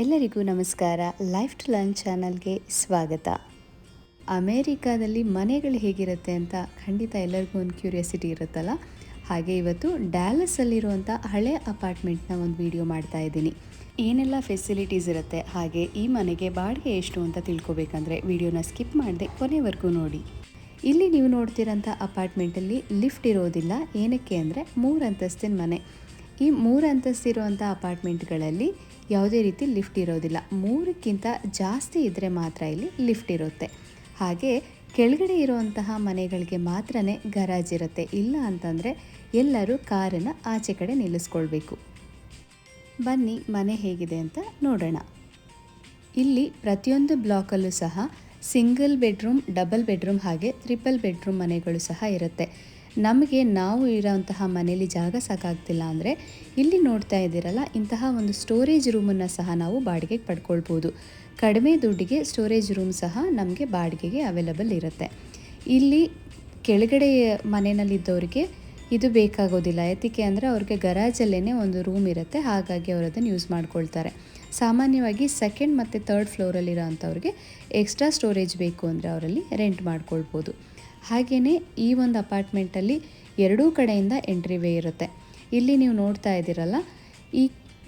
ಎಲ್ಲರಿಗೂ ನಮಸ್ಕಾರ. Life to learn ಚಾನಲ್ಗೆ ಸ್ವಾಗತ. ಅಮೇರಿಕಾದಲ್ಲಿ ಮನೆಗಳು ಹೇಗಿರುತ್ತೆ ಅಂತ ಖಂಡಿತ ಎಲ್ಲರಿಗೂ ಒಂದು ಕ್ಯೂರಿಯಾಸಿಟಿ ಇರುತ್ತಲ್ಲ? ಹಾಗೆ ಇವತ್ತು ಡ್ಯಾಲಸಲ್ಲಿರುವಂಥ ಹಳೆ ಅಪಾರ್ಟ್ಮೆಂಟ್ನ ಒಂದು ವಿಡಿಯೋ ಮಾಡ್ತಾ ಇದ್ದೀನಿ. ಏನೆಲ್ಲ ಫೆಸಿಲಿಟೀಸ್ ಇರುತ್ತೆ, ಹಾಗೆ ಈ ಮನೆಗೆ ಬಾಡಿಗೆ ಎಷ್ಟು ಅಂತ ತಿಳ್ಕೊಬೇಕಂದ್ರೆ ವಿಡಿಯೋನ ಸ್ಕಿಪ್ ಮಾಡಿದೆ ಕೊನೆವರೆಗೂ ನೋಡಿ. ಇಲ್ಲಿ ನೀವು ನೋಡ್ತಿರೋಂಥ ಅಪಾರ್ಟ್ಮೆಂಟಲ್ಲಿ ಲಿಫ್ಟ್ ಇರೋದಿಲ್ಲ. ಏನಕ್ಕೆ ಅಂದರೆ ಮೂರು ಅಂತಸ್ತಿನ ಮನೆ. ಈ ಮೂರು ಅಂತಸ್ತಿರುವಂಥ ಅಪಾರ್ಟ್ಮೆಂಟ್ಗಳಲ್ಲಿ ಯಾವುದೇ ರೀತಿ ಲಿಫ್ಟ್ ಇರೋದಿಲ್ಲ. ಮೂರಕ್ಕಿಂತ ಜಾಸ್ತಿ ಇದ್ದರೆ ಮಾತ್ರ ಇಲ್ಲಿ ಲಿಫ್ಟ್ ಇರುತ್ತೆ. ಹಾಗೆ ಕೆಳಗಡೆ ಇರುವಂತಹ ಮನೆಗಳಿಗೆ ಮಾತ್ರ ಗರಾಜ್ ಇರುತ್ತೆ. ಇಲ್ಲ ಅಂತಂದರೆ ಎಲ್ಲರೂ ಕಾರನ್ನು ಆಚೆ ಕಡೆ ನಿಲ್ಲಿಸ್ಕೊಳ್ಬೇಕು. ಬನ್ನಿ, ಮನೆ ಹೇಗಿದೆ ಅಂತ ನೋಡೋಣ. ಇಲ್ಲಿ ಪ್ರತಿಯೊಂದು ಬ್ಲಾಕಲ್ಲೂ ಸಹ ಸಿಂಗಲ್ ಬೆಡ್ರೂಮ್, ಡಬಲ್ ಬೆಡ್ರೂಮ್ ಹಾಗೆ ತ್ರಿಪಲ್ ಬೆಡ್ರೂಮ್ ಮನೆಗಳು ಸಹ ಇರುತ್ತೆ. ನಮಗೆ ನಾವು ಇರೋಂತಹ ಮನೇಲಿ ಜಾಗ ಸಾಕಾಗ್ತಿಲ್ಲ ಅಂದರೆ ಇಲ್ಲಿ ನೋಡ್ತಾ ಇದ್ದೀರಲ್ಲ, ಇಂತಹ ಒಂದು ಸ್ಟೋರೇಜ್ ರೂಮನ್ನು ಸಹ ನಾವು ಬಾಡಿಗೆಗೆ ಪಡ್ಕೊಳ್ಬೋದು. ಕಡಿಮೆ ದುಡ್ಡಿಗೆ ಸ್ಟೋರೇಜ್ ರೂಮ್ ಸಹ ನಮಗೆ ಬಾಡಿಗೆಗೆ ಅವೈಲಬಲ್ ಇರುತ್ತೆ. ಇಲ್ಲಿ ಕೆಳಗಡೆ ಮನೆಯಲ್ಲಿದ್ದವರಿಗೆ ಇದು ಬೇಕಾಗೋದಿಲ್ಲ. ಏತಿಕೆ ಅಂದರೆ ಅವ್ರಿಗೆ ಗರಾಜಲ್ಲೇ ಒಂದು ರೂಮ್ ಇರುತ್ತೆ, ಹಾಗಾಗಿ ಅವರು ಅದನ್ನು ಯೂಸ್ ಮಾಡ್ಕೊಳ್ತಾರೆ. ಸಾಮಾನ್ಯವಾಗಿ ಸೆಕೆಂಡ್ ಮತ್ತು ತರ್ಡ್ ಫ್ಲೋರಲ್ಲಿರೋ ಅಂಥವ್ರಿಗೆ ಎಕ್ಸ್ಟ್ರಾ ಸ್ಟೋರೇಜ್ ಬೇಕು ಅಂದರೆ ಅವರಲ್ಲಿ ರೆಂಟ್ ಮಾಡ್ಕೊಳ್ಬೋದು. ಹಾಗೆಯೇ ಈ ಒಂದು ಅಪಾರ್ಟ್ಮೆಂಟಲ್ಲಿ ಎರಡೂ ಕಡೆಯಿಂದ ಎಂಟ್ರಿ ವೇ ಇರುತ್ತೆ. ಇಲ್ಲಿ ನೀವು ನೋಡ್ತಾ ಇದ್ದೀರಲ್ಲ, ಈ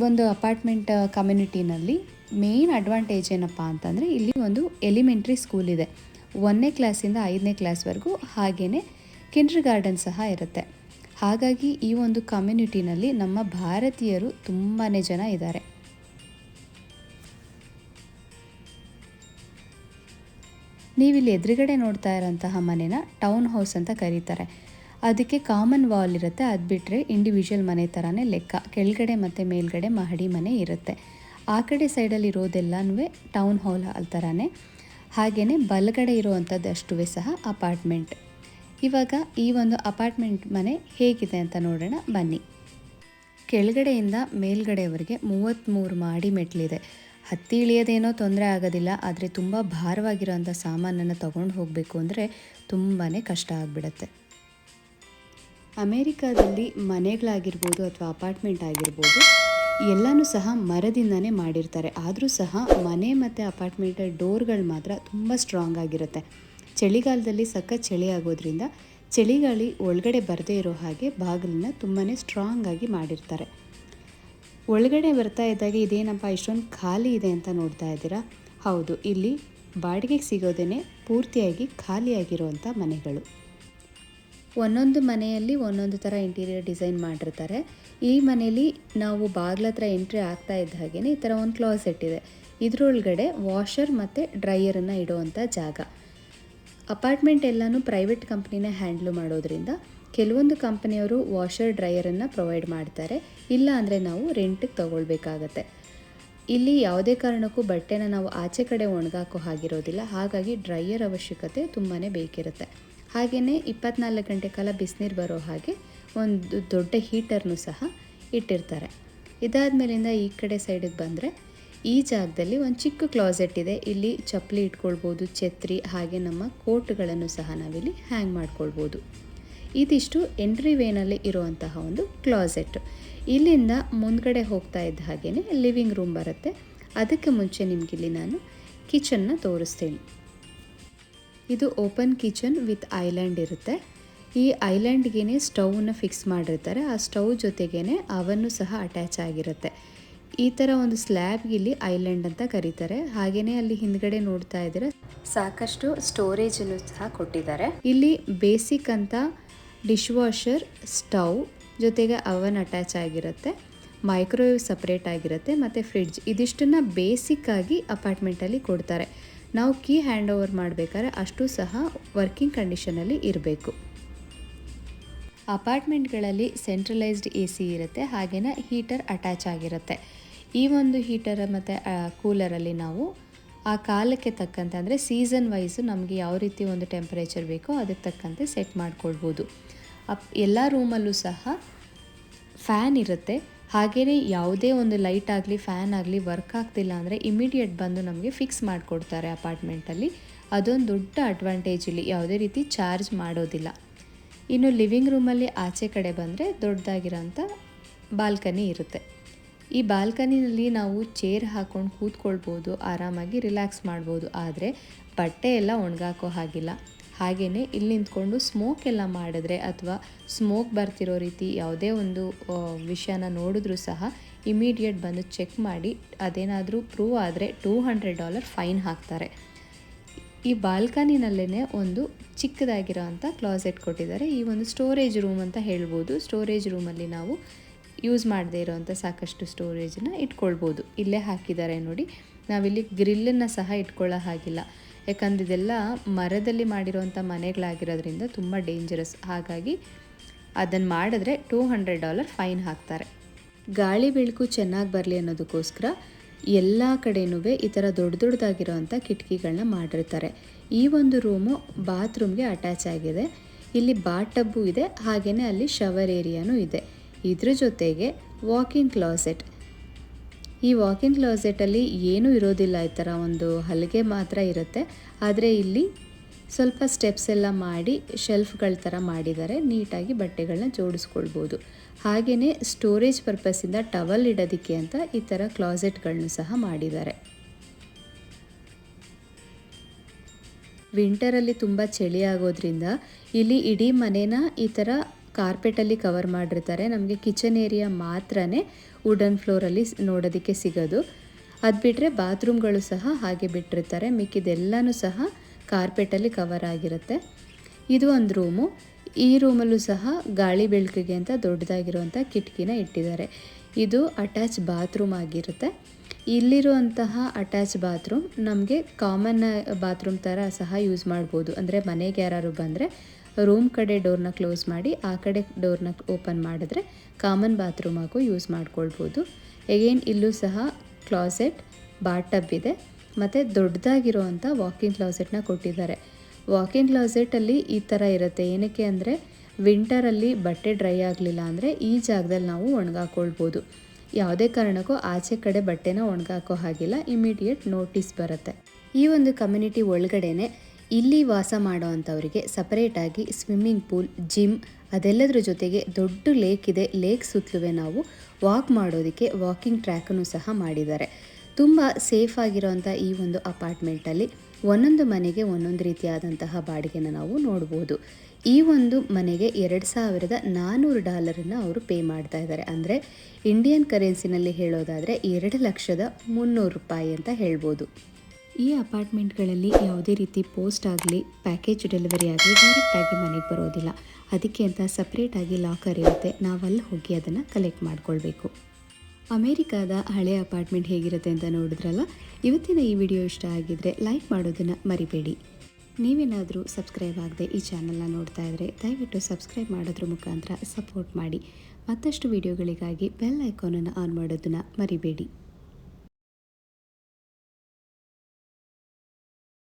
ಒಂದು ಅಪಾರ್ಟ್ಮೆಂಟ್ ಕಮ್ಯುನಿಟಿನಲ್ಲಿ ಮೇನ್ ಅಡ್ವಾಂಟೇಜ್ ಏನಪ್ಪ ಅಂತಂದರೆ ಇಲ್ಲಿ ಒಂದು ಎಲಿಮೆಂಟ್ರಿ ಸ್ಕೂಲ್ ಇದೆ. ಒಂದನೇ ಕ್ಲಾಸಿಂದ ಐದನೇ ಕ್ಲಾಸ್ವರೆಗೂ ಹಾಗೆಯೇ ಕಿಂಡ್ರ್ ಗಾರ್ಡನ್ ಸಹ ಇರುತ್ತೆ. ಹಾಗಾಗಿ ಈ ಒಂದು ಕಮ್ಯುನಿಟಿನಲ್ಲಿ ನಮ್ಮ ಭಾರತೀಯರು ತುಂಬಾ ಜನ ಇದ್ದಾರೆ. ನೀವಿಲ್ಲಿ ಎದುರುಗಡೆ ನೋಡ್ತಾ ಇರೋಂತಹ ಮನೆನ ಟೌನ್ ಹೌಸ್ ಅಂತ ಕರೀತಾರೆ. ಅದಕ್ಕೆ ಕಾಮನ್ ವಾಲ್ ಇರುತ್ತೆ. ಅದು ಬಿಟ್ಟರೆ ಇಂಡಿವಿಜುವಲ್ ಮನೆ ಥರನೇ ಲೆಕ್ಕ. ಕೆಳಗಡೆ ಮತ್ತು ಮೇಲ್ಗಡೆ ಮಹಡಿ ಮನೆ ಇರುತ್ತೆ. ಆ ಕಡೆ ಸೈಡಲ್ಲಿ ಇರೋದೆಲ್ಲನೂ ಟೌನ್ ಹಾಲ್ ಆ ಥರನೇ ಹಾಗೆಯೇ ಬಲಗಡೆ ಇರುವಂಥದ್ದು ಅಷ್ಟುವೇ ಸಹ ಅಪಾರ್ಟ್ಮೆಂಟ್ ಇವಾಗ ಈ ಒಂದು ಅಪಾರ್ಟ್ಮೆಂಟ್ ಮನೆ ಹೇಗಿದೆ ಅಂತ ನೋಡೋಣ. ಬನ್ನಿ. ಕೆಳಗಡೆಯಿಂದ ಮೇಲ್ಗಡೆವರೆಗೆ ಮೂವತ್ತ್ಮೂರು ಮಾಡಿ ಮೆಟ್ಲಿದೆ ಹತ್ತಿ ಇಳಿಯೋದೇನೋ ತೊಂದರೆ ಆಗೋದಿಲ್ಲ, ಆದರೆ ತುಂಬ ಭಾರವಾಗಿರೋಂಥ ಸಾಮಾನನ್ನು ತಗೊಂಡು ಹೋಗಬೇಕು ಅಂದರೆ ತುಂಬಾ ಕಷ್ಟ ಆಗಿಬಿಡತ್ತೆ. ಅಮೇರಿಕಾದಲ್ಲಿ ಮನೆಗಳಾಗಿರ್ಬೋದು ಅಥವಾ ಅಪಾರ್ಟ್ಮೆಂಟ್ ಆಗಿರ್ಬೋದು, ಎಲ್ಲನೂ ಸಹ ಮರದಿಂದನೇ ಮಾಡಿರ್ತಾರೆ. ಆದರೂ ಸಹ ಮನೆ ಮತ್ತು ಅಪಾರ್ಟ್ಮೆಂಟ್ ಡೋರ್ಗಳು ಮಾತ್ರ ತುಂಬ ಸ್ಟ್ರಾಂಗ್ ಆಗಿರುತ್ತೆ. ಚಳಿಗಾಲದಲ್ಲಿ ಸಖತ್ ಚಳಿ ಆಗೋದ್ರಿಂದ, ಚಳಿಗಾಳಿ ಒಳಗಡೆ ಬರದೇ ಇರೋ ಹಾಗೆ ಬಾಗಿಲನ್ನ ತುಂಬಾ ಸ್ಟ್ರಾಂಗ್ ಆಗಿ ಮಾಡಿರ್ತಾರೆ. ಒಳಗಡೆ ಬರ್ತಾ ಇದ್ದಾಗ ಇದೇನಪ್ಪ, ಇಷ್ಟೊಂದು ಖಾಲಿ ಇದೆ ಅಂತ ನೋಡ್ತಾ ಇದ್ದೀರಾ? ಹೌದು, ಇಲ್ಲಿ ಬಾಡಿಗೆಗೆ ಸಿಗೋದೇ ಪೂರ್ತಿಯಾಗಿ ಖಾಲಿಯಾಗಿರುವಂಥ ಮನೆಗಳು. ಒಂದೊಂದು ಮನೆಯಲ್ಲಿ ಒಂದೊಂದು ಥರ ಇಂಟೀರಿಯರ್ ಡಿಸೈನ್ ಮಾಡಿರ್ತಾರೆ. ಈ ಮನೆಯಲ್ಲಿ ನಾವು ಬಾಗ್ಲ ಹತ್ರ ಎಂಟ್ರಿ ಆಗ್ತಾ ಇದ್ದ ಹಾಗೆಯೇ ಈ ಥರ ಒಂದು ಕ್ಲಾಸೆಟ್ ಇದೆ. ಇದರೊಳಗಡೆ ವಾಷರ್ ಮತ್ತು ಡ್ರೈಯರನ್ನು ಇಡುವಂಥ ಜಾಗ. ಅಪಾರ್ಟ್ಮೆಂಟ್ ಎಲ್ಲನೂ ಪ್ರೈವೇಟ್ ಕಂಪ್ನಿನೇ ಹ್ಯಾಂಡ್ಲು ಮಾಡೋದ್ರಿಂದ ಕೆಲವೊಂದು ಕಂಪನಿಯವರು ವಾಷರ್, ಡ್ರೈಯರನ್ನು ಪ್ರೊವೈಡ್ ಮಾಡ್ತಾರೆ. ಇಲ್ಲ ಅಂದರೆ ನಾವು ರೆಂಟಿಗೆ ತಗೊಳ್ಬೇಕಾಗತ್ತೆ. ಇಲ್ಲಿ ಯಾವುದೇ ಕಾರಣಕ್ಕೂ ಬಟ್ಟೆನ ನಾವು ಆಚೆ ಕಡೆ ಒಣಗಾಕೋ ಹಾಗಿರೋದಿಲ್ಲ. ಹಾಗಾಗಿ ಡ್ರೈಯರ್ ಅವಶ್ಯಕತೆ ತುಂಬಾ ಬೇಕಿರುತ್ತೆ. ಹಾಗೆಯೇ ಇಪ್ಪತ್ನಾಲ್ಕು ಗಂಟೆ ಕಾಲ ಬಿಸಿನೀರು ಬರೋ ಹಾಗೆ ಒಂದು ದೊಡ್ಡ ಹೀಟರ್ನು ಸಹ ಇಟ್ಟಿರ್ತಾರೆ. ಇದಾದ ಮೇಲಿಂದ ಈ ಕಡೆ ಸೈಡಿಗೆ ಬಂದರೆ ಈ ಜಾಗದಲ್ಲಿ ಒಂದು ಚಿಕ್ಕ ಕ್ಲಾಸೆಟ್ ಇದೆ. ಇಲ್ಲಿ ಚಪ್ಪಲಿ ಇಟ್ಕೊಳ್ಬೋದು, ಛತ್ರಿ, ಹಾಗೆ ನಮ್ಮ ಕೋಟ್ಗಳನ್ನು ಸಹ ನಾವಿಲ್ಲಿ ಹ್ಯಾಂಗ್ ಮಾಡ್ಕೊಳ್ಬೋದು. ಇದಿಷ್ಟು ಎಂಟ್ರಿ ವೇನಲ್ಲಿ ಇರುವಂತಹ ಒಂದು ಕ್ಲಾಸೆಟ್ ಇಲ್ಲಿಂದ ಮುಂದ್ಗಡೆ ಹೋಗ್ತಾ ಇದ್ದ ಹಾಗೆಯೇ ಲಿವಿಂಗ್ ರೂಮ್ ಬರುತ್ತೆ. ಅದಕ್ಕೆ ಮುಂಚೆ ನಿಮಗಿಲ್ಲಿ ನಾನು ಕಿಚನ್ನ ತೋರಿಸ್ತೀನಿ. ಇದು ಓಪನ್ ಕಿಚನ್ ವಿತ್ ಐಲ್ಯಾಂಡ್ ಇರುತ್ತೆ. ಈ ಐಲ್ಯಾಂಡ್ಗೇ ಸ್ಟೌವನ್ನು ಫಿಕ್ಸ್ ಮಾಡಿರ್ತಾರೆ. ಆ ಸ್ಟವ್ ಜೊತೆಗೇ ಅವನ್ನು ಸಹ ಅಟ್ಯಾಚ್ ಆಗಿರುತ್ತೆ. ಈ ಥರ ಒಂದು ಸ್ಲ್ಯಾಬ್ಗೆ ಇಲ್ಲಿ ಐಲ್ಯಾಂಡ್ ಅಂತ ಕರೀತಾರೆ. ಹಾಗೇನೆ ಅಲ್ಲಿ ಹಿಂದ್ಗಡೆ ನೋಡ್ತಾ ಇದ್ರೆ ಸಾಕಷ್ಟು ಸ್ಟೋರೇಜನ್ನು ಸಹ ಕೊಟ್ಟಿದ್ದಾರೆ. ಇಲ್ಲಿ ಬೇಸಿಕ್ ಅಂತ ಡಿಶ್ ವಾಷರ್ ಸ್ಟವ್ ಜೊತೆಗೆ ಅವನ್ ಅಟ್ಯಾಚ್ ಆಗಿರುತ್ತೆ. ಮೈಕ್ರೋವೇವ್ ಸಪ್ರೇಟ್ ಆಗಿರುತ್ತೆ. ಮತ್ತು ಫ್ರಿಡ್ಜ್ ಇದಿಷ್ಟನ್ನು ಬೇಸಿಕ್ಕಾಗಿ ಅಪಾರ್ಟ್ಮೆಂಟಲ್ಲಿ ಕೊಡ್ತಾರೆ. ನಾವು ಕೀ ಹ್ಯಾಂಡ್ ಓವರ್ ಮಾಡಬೇಕಾದ್ರೆ ಅಷ್ಟು ಸಹ ವರ್ಕಿಂಗ್ ಕಂಡೀಷನಲ್ಲಿ ಇರಬೇಕು. ಅಪಾರ್ಟ್ಮೆಂಟ್ಗಳಲ್ಲಿ ಸೆಂಟ್ರಲೈಸ್ಡ್ ಎ ಸಿ ಇರುತ್ತೆ. ಹಾಗೆಯೇ ಹೀಟರ್ ಅಟ್ಯಾಚ್ ಆಗಿರುತ್ತೆ. ಈ ಒಂದು ಹೀಟರ್ ಮತ್ತು ಕೂಲರಲ್ಲಿ ನಾವು ಆ ಕಾಲಕ್ಕೆ ತಕ್ಕಂತೆ ಅಂದರೆ ಸೀಸನ್ ವೈಸು ನಮಗೆ ಯಾವ ರೀತಿ ಒಂದು ಟೆಂಪರೇಚರ್ ಬೇಕೋ ಅದಕ್ಕೆ ತಕ್ಕಂತೆ ಸೆಟ್ ಮಾಡ್ಕೊಳ್ಬೋದು. ಅಪ್, ಎಲ್ಲ ರೂಮಲ್ಲೂ ಸಹ ಫ್ಯಾನ್ ಇರುತ್ತೆ. ಹಾಗೆಯೇ ಯಾವುದೇ ಒಂದು ಲೈಟ್ ಆಗಲಿ ಫ್ಯಾನ್ ಆಗಲಿ ವರ್ಕ್ ಆಗ್ತಿಲ್ಲ ಅಂದರೆ ಇಮಿಡಿಯೇಟ್ ಬಂದು ನಮಗೆ ಫಿಕ್ಸ್ ಮಾಡಿಕೊಡ್ತಾರೆ ಅಪಾರ್ಟ್ಮೆಂಟಲ್ಲಿ ಅದೊಂದು ದೊಡ್ಡ ಅಡ್ವಾಂಟೇಜ್ ಇಲ್ಲಿ, ಯಾವುದೇ ರೀತಿ ಚಾರ್ಜ್ ಮಾಡೋದಿಲ್ಲ. ಇನ್ನು ಲಿವಿಂಗ್ ರೂಮಲ್ಲಿ ಆಚೆ ಕಡೆ ಬಂದರೆ ದೊಡ್ಡದಾಗಿರೋಂಥ ಬಾಲ್ಕನಿ ಇರುತ್ತೆ. ಈ ಬಾಲ್ಕನಿನಲ್ಲಿ ನಾವು ಚೇರ್ ಹಾಕ್ಕೊಂಡು ಕೂತ್ಕೊಳ್ಬೋದು, ಆರಾಮಾಗಿ ರಿಲ್ಯಾಕ್ಸ್ ಮಾಡ್ಬೋದು. ಆದರೆ ಬಟ್ಟೆ ಎಲ್ಲ ಒಣಗಾಕೋ ಹಾಗಿಲ್ಲ. ಹಾಗೆಯೇ ಇಲ್ಲಿ ನಿಂತ್ಕೊಂಡು ಸ್ಮೋಕ್ ಎಲ್ಲ ಮಾಡಿದ್ರೆ ಅಥವಾ ಸ್ಮೋಕ್ ಬರ್ತಿರೋ ರೀತಿ ಯಾವುದೇ ಒಂದು ವಿಷಯನ ನೋಡಿದ್ರೂ ಸಹ ಇಮಿಡಿಯೇಟ್ ಬಂದು ಚೆಕ್ ಮಾಡಿ ಅದೇನಾದರೂ ಪ್ರೂವ್ ಆದರೆ ಟೂ ಹಂಡ್ರೆಡ್ ಡಾಲರ್ ಫೈನ್ ಹಾಕ್ತಾರೆ. ಈ ಬಾಲ್ಕನಿನಲ್ಲೇ ಒಂದು ಚಿಕ್ಕದಾಗಿರೋ ಅಂಥ ಕ್ಲಾಸೆಟ್ ಕೊಟ್ಟಿದ್ದಾರೆ. ಈ ಒಂದು ಸ್ಟೋರೇಜ್ ರೂಮ್ ಅಂತ ಹೇಳ್ಬೋದು. ಸ್ಟೋರೇಜ್ ರೂಮಲ್ಲಿ ನಾವು ಯೂಸ್ ಮಾಡದೇ ಇರೋವಂಥ ಸಾಕಷ್ಟು ಸ್ಟೋರೇಜನ್ನ ಇಟ್ಕೊಳ್ಬೋದು. ಇಲ್ಲೇ ಹಾಕಿದ್ದಾರೆ ನೋಡಿ. ನಾವಿಲ್ಲಿ ಗ್ರಿಲ್ಲನ್ನು ಸಹ ಇಟ್ಕೊಳ್ಳೋ ಹಾಗಿಲ್ಲ. ಯಾಕಂದ್ರೆ ಇದೆಲ್ಲ ಮರದಲ್ಲಿ ಮಾಡಿರೋವಂಥ ಮನೆಗಳಾಗಿರೋದ್ರಿಂದ ತುಂಬ ಡೇಂಜರಸ್ ಹಾಗಾಗಿ ಅದನ್ನು ಮಾಡಿದ್ರೆ ಟೂ ಹಂಡ್ರೆಡ್ ಡಾಲರ್ ಫೈನ್ ಹಾಕ್ತಾರೆ. ಗಾಳಿ ಬೆಳಕು ಚೆನ್ನಾಗಿ ಬರಲಿ ಅನ್ನೋದಕ್ಕೋಸ್ಕರ ಎಲ್ಲ ಕಡೆಯೂ ಈ ಥರ ದೊಡ್ಡ ದೊಡ್ಡದಾಗಿರೋವಂಥ ಕಿಟಕಿಗಳನ್ನ ಮಾಡಿರ್ತಾರೆ. ಈ ಒಂದು ರೂಮು ಬಾತ್ರೂಮ್ಗೆ ಅಟ್ಯಾಚ್ ಆಗಿದೆ. ಇಲ್ಲಿ ಬಾಟ್ ಇದೆ. ಹಾಗೆಯೇ ಅಲ್ಲಿ ಶವರ್ ಏರಿಯಾನೂ ಇದೆ. ಇದ್ರ ಜೊತೆಗೆ ವಾಕಿಂಗ್ ಕ್ಲಾಸೆಟ್ ಈ ವಾಕಿಂಗ್ ಕ್ಲಾಸೆಟಲ್ಲಿ ಏನೂ ಇರೋದಿಲ್ಲ ಈ ಥರ ಒಂದು ಹಲಗೆ ಮಾತ್ರ ಇರುತ್ತೆ. ಆದರೆ ಇಲ್ಲಿ ಸ್ವಲ್ಪ ಸ್ಟೆಪ್ಸ್ ಎಲ್ಲ ಮಾಡಿ ಶೆಲ್ಫ್ಗಳ ಥರ ಮಾಡಿದ್ದಾರೆ. ನೀಟಾಗಿ ಬಟ್ಟೆಗಳನ್ನ ಜೋಡಿಸ್ಕೊಳ್ಬೋದು. ಹಾಗೆಯೇ ಸ್ಟೋರೇಜ್ ಪರ್ಪಸ್ಸಿಂದ ಟವಲ್ ಇಡೋದಕ್ಕೆ ಅಂತ ಈ ಥರ ಕ್ಲಾಸೆಟ್ಗಳನ್ನು ಸಹ ಮಾಡಿದ್ದಾರೆ. ವಿಂಟರಲ್ಲಿ ತುಂಬ ಚಳಿ ಆಗೋದ್ರಿಂದ ಇಲ್ಲಿ ಇಡೀ ಮನೇನ ಈ ಥರ ಕಾರ್ಪೆಟಲ್ಲಿ ಕವರ್ ಮಾಡಿರ್ತಾರೆ. ನಮಗೆ ಕಿಚನ್ ಏರಿಯಾ ಮಾತ್ರನೇ ವುಡನ್ ಫ್ಲೋರಲ್ಲಿ ನೋಡೋದಕ್ಕೆ ಸಿಗೋದು. ಅದು ಬಿಟ್ಟರೆ ಬಾತ್ರೂಮ್ಗಳು ಸಹ ಹಾಗೆ ಬಿಟ್ಟಿರ್ತಾರೆ. ಮಿಕ್ಕಿದೆಲ್ಲನೂ ಸಹ ಕಾರ್ಪೆಟಲ್ಲಿ ಕವರ್ ಆಗಿರುತ್ತೆ. ಇದು ಒಂದು ರೂಮು. ಈ ರೂಮಲ್ಲೂ ಸಹ ಗಾಳಿ ಬೆಳಕಿಗೆ ಅಂತ ದೊಡ್ಡದಾಗಿರುವಂಥ ಕಿಟಕಿನ ಇಟ್ಟಿದ್ದಾರೆ. ಇದು ಅಟ್ಯಾಚ್ ಬಾತ್ರೂಮ್ ಆಗಿರುತ್ತೆ. ಇಲ್ಲಿರುವಂತಹ ಅಟ್ಯಾಚ್ ಬಾತ್ರೂಮ್ ನಮಗೆ ಕಾಮನ್ ಬಾತ್ರೂಮ್ ಥರ ಸಹ ಯೂಸ್ ಮಾಡ್ಬೋದು. ಅಂದರೆ ಮನೆಗೆ ಯಾರು ಬಂದರೆ ರೂಮ್ ಕಡೆ ಡೋರ್ನ ಕ್ಲೋಸ್ ಮಾಡಿ ಆ ಕಡೆ ಡೋರ್ನ ಓಪನ್ ಮಾಡಿದ್ರೆ ಕಾಮನ್ ಬಾತ್ರೂಮ್ ಆಗು ಯೂಸ್ ಮಾಡ್ಕೊಳ್ಬೋದು. ಎಗೇನ್ ಇಲ್ಲೂ ಸಹ ಕ್ಲಾಸೆಟ್ ಬಾತ್ ಟಬ್ ಇದೆ. ಮತ್ತು ದೊಡ್ಡದಾಗಿರುವಂಥ ವಾಕಿಂಗ್ ಕ್ಲಾಸೆಟ್ನ ಕೊಟ್ಟಿದ್ದಾರೆ. ವಾಕಿಂಗ್ ಕ್ಲಾಸೆಟಲ್ಲಿ ಈ ಥರ ಇರುತ್ತೆ. ಏನಕ್ಕೆ ಅಂದರೆ ವಿಂಟರಲ್ಲಿ ಬಟ್ಟೆ ಡ್ರೈ ಆಗಲಿಲ್ಲ ಅಂದರೆ ಈ ಜಾಗದಲ್ಲಿ ನಾವು ಒಣಗಾಕೊಳ್ಬೋದು. ಯಾವುದೇ ಕಾರಣಕ್ಕೂ ಆಚೆ ಕಡೆ ಬಟ್ಟೆನ ಒಣಗಾಕೋ ಹಾಗಿಲ್ಲ. ಇಮಿಡಿಯೇಟ್ ನೋಟಿಸ್ ಬರುತ್ತೆ. ಈ ಒಂದು ಕಮ್ಯುನಿಟಿ ಒಳಗಡೆನೆ ಇಲ್ಲಿ ವಾಸ ಮಾಡೋ ಅಂಥವರಿಗೆ ಸಪರೇಟಾಗಿ ಸ್ವಿಮ್ಮಿಂಗ್ ಪೂಲ್ ಜಿಮ್ ಅದೆಲ್ಲದರ ಜೊತೆಗೆ ದೊಡ್ಡ ಲೇಕ್ ಇದೆ. ಲೇಕ್ ಸುತ್ತಲುವೆ ನಾವು ವಾಕ್ ಮಾಡೋದಕ್ಕೆ ವಾಕಿಂಗ್ ಟ್ರ್ಯಾಕನ್ನು ಸಹ ಮಾಡಿದ್ದಾರೆ. ತುಂಬ ಸೇಫ್ ಆಗಿರೋಂಥ ಈ ಒಂದು ಅಪಾರ್ಟ್ಮೆಂಟಲ್ಲಿ ಒಂದೊಂದು ಮನೆಗೆ ಒಂದೊಂದು ರೀತಿಯಾದಂತಹ ಬಾಡಿಗೆನ ನಾವು ನೋಡ್ಬೋದು. ಈ ಒಂದು ಮನೆಗೆ ಎರಡು ಸಾವಿರದ ನಾನ್ನೂರು ಡಾಲರನ್ನು ಅವರು ಪೇ ಮಾಡ್ತಾ ಇದ್ದಾರೆ. ಅಂದರೆ ಇಂಡಿಯನ್ ಕರೆನ್ಸಿನಲ್ಲಿ ಹೇಳೋದಾದರೆ ಎರಡು ಲಕ್ಷದ ಮುನ್ನೂರು ರೂಪಾಯಿ ಅಂತ ಹೇಳ್ಬೋದು. ಈ ಅಪಾರ್ಟ್ಮೆಂಟ್ಗಳಲ್ಲಿ ಯಾವುದೇ ರೀತಿ ಪೋಸ್ಟ್ ಆಗಲಿ, ಪ್ಯಾಕೇಜ್ ಡೆಲಿವರಿ ಆಗಲಿ ಡೈರೆಕ್ಟಾಗಿ ಮನೆಗೆ ಬರೋದಿಲ್ಲ. ಅದಕ್ಕೆ ಅಂತ ಸಪ್ರೇಟಾಗಿ ಲಾಕರ್ ಇರುತ್ತೆ. ನಾವು ಅಲ್ಲಿ ಹೋಗಿ ಅದನ್ನು ಕಲೆಕ್ಟ್ ಮಾಡ್ಕೊಳ್ಬೇಕು. ಅಮೇರಿಕಾದ ಹಳೆ ಅಪಾರ್ಟ್ಮೆಂಟ್ ಹೇಗಿರುತ್ತೆ ಅಂತ ನೋಡಿದ್ರಲ್ಲ? ಇವತ್ತಿನ ಈ ವಿಡಿಯೋ ಇಷ್ಟ ಆಗಿದ್ದರೆ ಲೈಕ್ ಮಾಡೋದನ್ನು ಮರಿಬೇಡಿ. ನೀವೇನಾದರೂ ಸಬ್ಸ್ಕ್ರೈಬ್ ಆಗದೆ ಈ ಚಾನಲ್ನ ನೋಡ್ತಾ ಇದ್ದರೆ ದಯವಿಟ್ಟು ಸಬ್ಸ್ಕ್ರೈಬ್ ಮಾಡೋದ್ರ ಮುಖಾಂತರ ಸಪೋರ್ಟ್ ಮಾಡಿ. ಮತ್ತಷ್ಟು ವಿಡಿಯೋಗಳಿಗಾಗಿ ಬೆಲ್ ಐಕಾನನ್ನು ಆನ್ ಮಾಡೋದನ್ನು ಮರಿಬೇಡಿ.